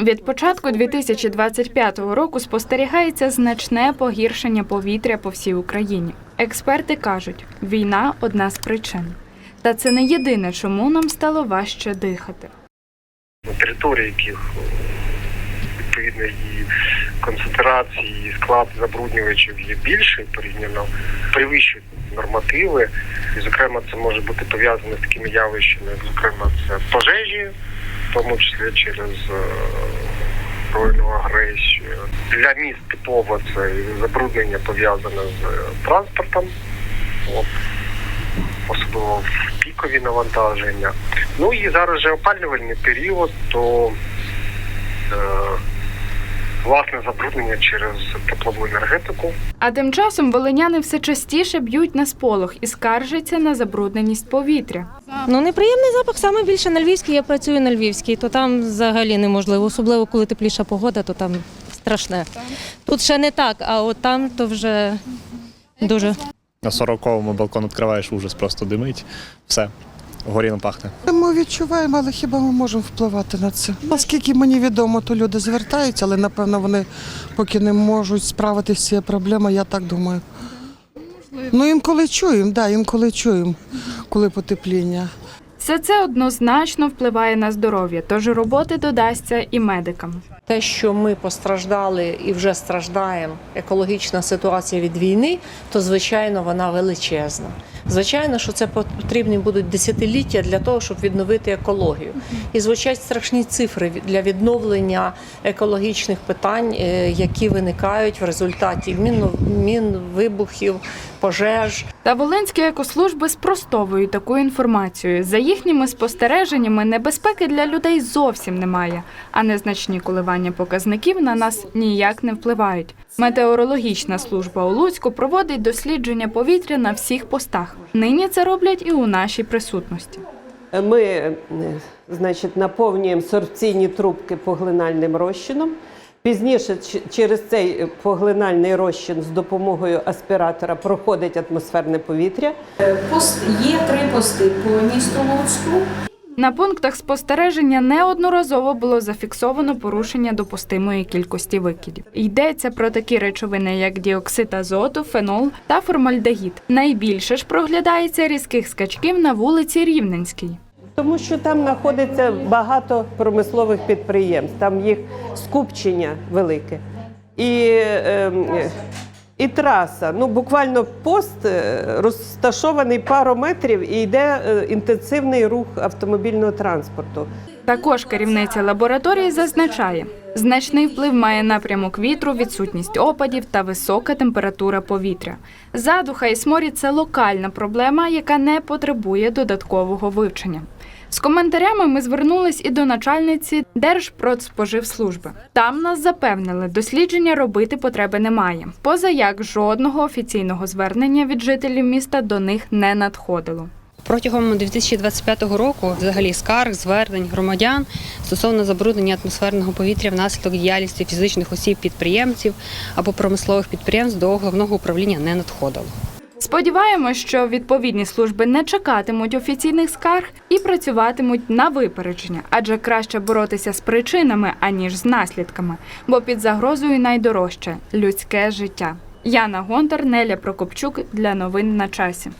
Від початку 2025 року спостерігається значне погіршення повітря по всій Україні. Експерти кажуть, війна одна з причин. Та це не єдине, чому нам стало важче дихати. на території, яких відповідно і концентрації, і склад забруднювачів є більший порівняно перевищують нормативи. І, зокрема, це може бути пов'язано з такими явищами, як, зокрема, це пожежі, в тому числі через е, збройну агресію. Для міст типово це забруднення пов'язане з е, транспортом. От особливо в пікові навантаження. Ну і зараз вже опалювальний період, то е, власне забруднення через теплову енергетику. А тим часом волиняни все частіше б'ють на сполох і скаржаться на забрудненість повітря. Ну, неприємний запах саме більше на Львівській. Я працюю на Львівській, то там взагалі неможливо. Особливо, коли тепліша погода, то там страшне. Тут ще не так, а от там то вже дуже. На 40-му балкон відкриваєш, ужас просто димить. Все, горіно пахне. Ми відчуваємо, але хіба ми можемо впливати на це? Наскільки мені відомо, то люди звертаються, але напевно вони поки не можуть справитися з цією проблемою, я так думаю. Ну інколи чуємо, да, інколи чуємо, коли потепління. Все це однозначно впливає на здоров'я, тож роботи додасться і медикам. Те, що ми постраждали і вже страждаємо, екологічна ситуація від війни, то звичайно вона величезна. Звичайно, що це потрібні будуть десятиліття для того, щоб відновити екологію. І звучать страшні цифри для відновлення екологічних питань, е, які виникають в результаті мін, вибухів, пожеж. Та волинські екослужби спростовують таку інформацію. За їхніми спостереженнями, небезпеки для людей зовсім немає, а незначні коливання показників на нас ніяк не впливають. Метеорологічна служба у Луцьку проводить дослідження повітря на всіх постах. Нині це роблять і у нашій присутності. Ми е, значить, наповнюємо сорбційні трубки поглинальним розчином. Пізніше через цей поглинальний розчин з допомогою аспіратора проходить атмосферне повітря. Пост є три пости по місту Луцьку. На пунктах спостереження неодноразово було зафіксовано порушення допустимої кількості викидів. Йдеться про такі речовини, як діоксид азоту, фенол та формальдегід. Найбільше ж проглядається різких скачків на вулиці Рівненській. Тому що там знаходиться багато промислових підприємств, там їх скупчення велике. І, ем, е, і траса. Ну, буквально пост е, розташований пару метрів і йде е, інтенсивний рух автомобільного транспорту. Також керівниця лабораторії зазначає, значний вплив має напрямок вітру, відсутність опадів та висока температура повітря. Задуха і сморід це локальна проблема, яка не потребує додаткового вивчення. З коментарями ми звернулись і до начальниці Держпродспоживслужби. Там нас запевнили, дослідження робити потреби немає. Поза як жодного офіційного звернення від жителів міста до них не надходило. Протягом 2025 року взагалі скарг, звернень громадян стосовно забруднення атмосферного повітря внаслідок діяльності фізичних осіб підприємців або промислових підприємств до головного управління не надходило. Сподіваємось, що відповідні служби не чекатимуть офіційних скарг і працюватимуть на випередження, адже краще боротися з причинами аніж з наслідками, бо під загрозою найдорожче людське життя. Яна Гонтар, Неля Прокопчук для новин на часі.